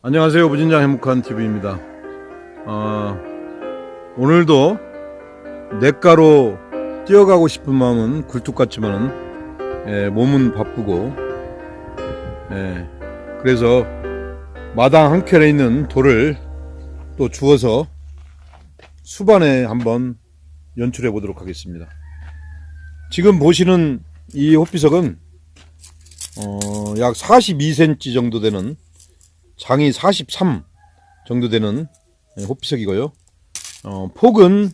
안녕하세요. 무진장 행복한 TV입니다. 어, 오늘도 냇가로 뛰어가고 싶은 마음은 굴뚝 같지만은 예, 몸은 바쁘고 예, 그래서 마당 한 켠에 있는 돌을 또 주워서 수반에 한번 연출해 보도록 하겠습니다. 지금 보시는 이 호피석은 어, 약 42cm 정도 되는 장이 43 정도 되는 예, 호피석이고요. 어, 폭은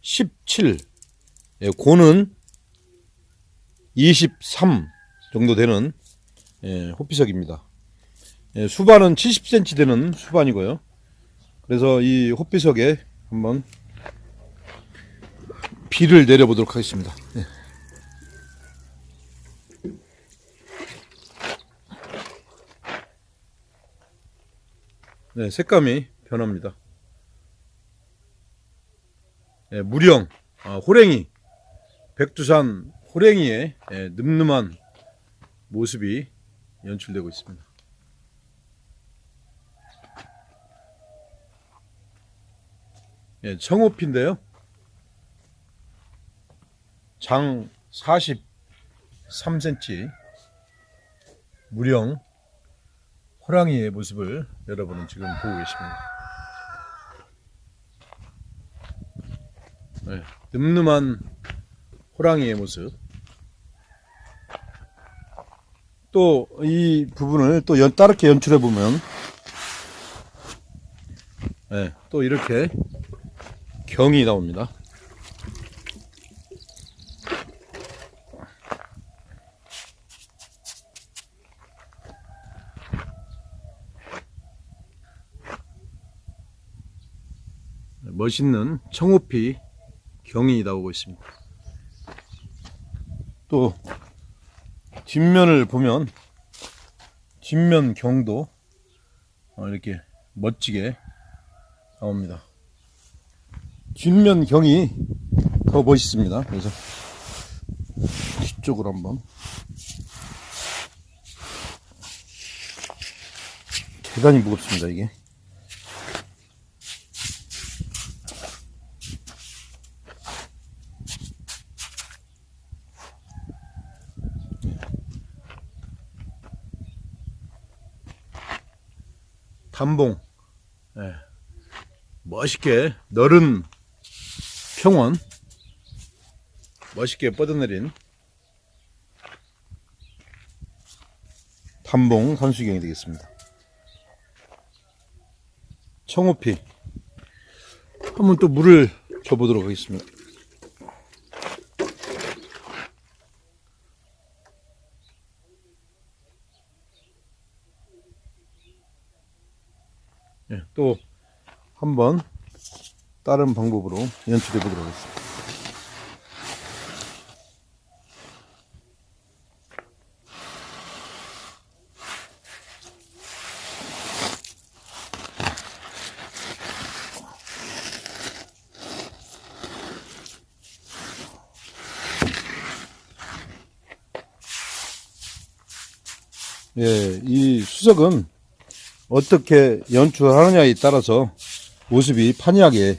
17, 예, 고는 23 정도 되는 예, 호피석입니다. 예, 수반은 70cm 되는 수반이고요. 그래서 이 호피석에 한번 비를 내려보도록 하겠습니다. 예. 네, 색감이 변합니다. 예, 무령, 아, 호랭이, 백두산 호랭이의 예, 늠름한 모습이 연출되고 있습니다. 예, 청호피인데요. 장 43cm 무령 호랑이의 모습을 여러분은 지금 보고 계십니다. 네, 늠름한 호랑이의 모습. 또 이 부분을 또 연, 따르게 연출해 보면, 네, 또 이렇게 경이 나옵니다. 멋있는 청호피 경이 나오고 있습니다. 또 뒷면을 보면 뒷면 경도 어, 이렇게 멋지게 나옵니다. 뒷면 경이 더 멋있습니다. 그래서 뒤쪽으로 한번 대단히 무겁습니다 이게. 단봉. 예. 멋있게 너른 평원. 멋있게 뻗어내린 단봉 산수경이 되겠습니다. 청호피. 한번 또 물을 줘보도록 하겠습니다 예, 또 한번 다른 방법으로 연출해 보도록 하겠습니다. 예, 이 수석은 어떻게 연출하느냐에 따라서 모습이 판이하게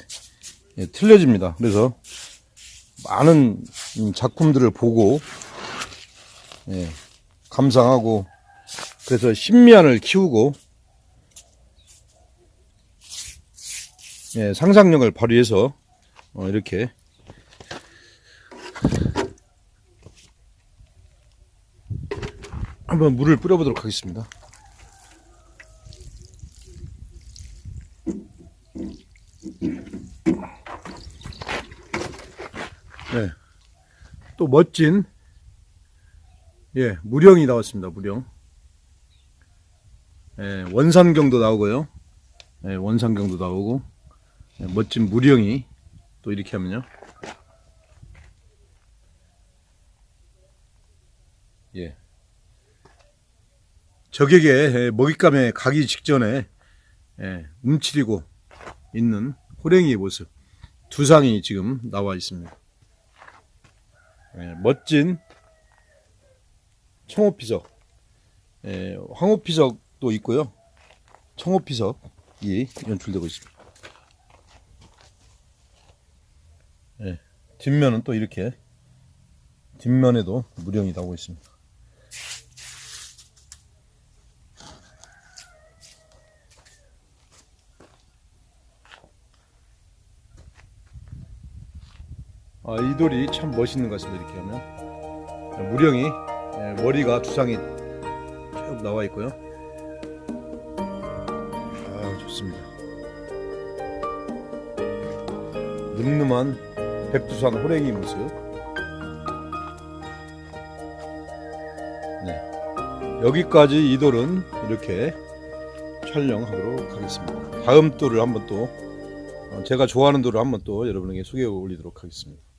예, 틀려집니다. 그래서 많은 음, 작품들을 보고 예, 감상하고 그래서 신미안을 키우고 예, 상상력을 발휘해서 어, 이렇게 한번 물을 뿌려보도록 하겠습니다. 네. 또 멋진 예 무령이 나왔습니다. 무령. 예, 원산경도 나오고요. 예, 원산경도 나오고 예, 멋진 무령이 또 이렇게 하면요. 예. 적에게 예, 먹잇감에 가기 직전에 예, 움츠리고 있는 호랭이의 모습 두 상이 지금 나와 있습니다. 예, 멋진 청호피석, 예, 황호피석도 있고요. 청호피석이 연출되고 있습니다. 예, 뒷면은 또 이렇게 뒷면에도 무령이 나오고 있습니다. 아, 이 돌이 참 멋있는 것 같습니다. 이렇게 하면 무령이 예, 머리가 두상이 쭉 나와 있고요. 아 좋습니다. 늠름한 백두산 호랭이 모습. 네. 여기까지 이 돌은 이렇게 촬영하도록 하겠습니다. 다음 돌을 한번 또 어, 제가 좋아하는 돌을 한번 또 여러분에게 소개해 올리도록 하겠습니다.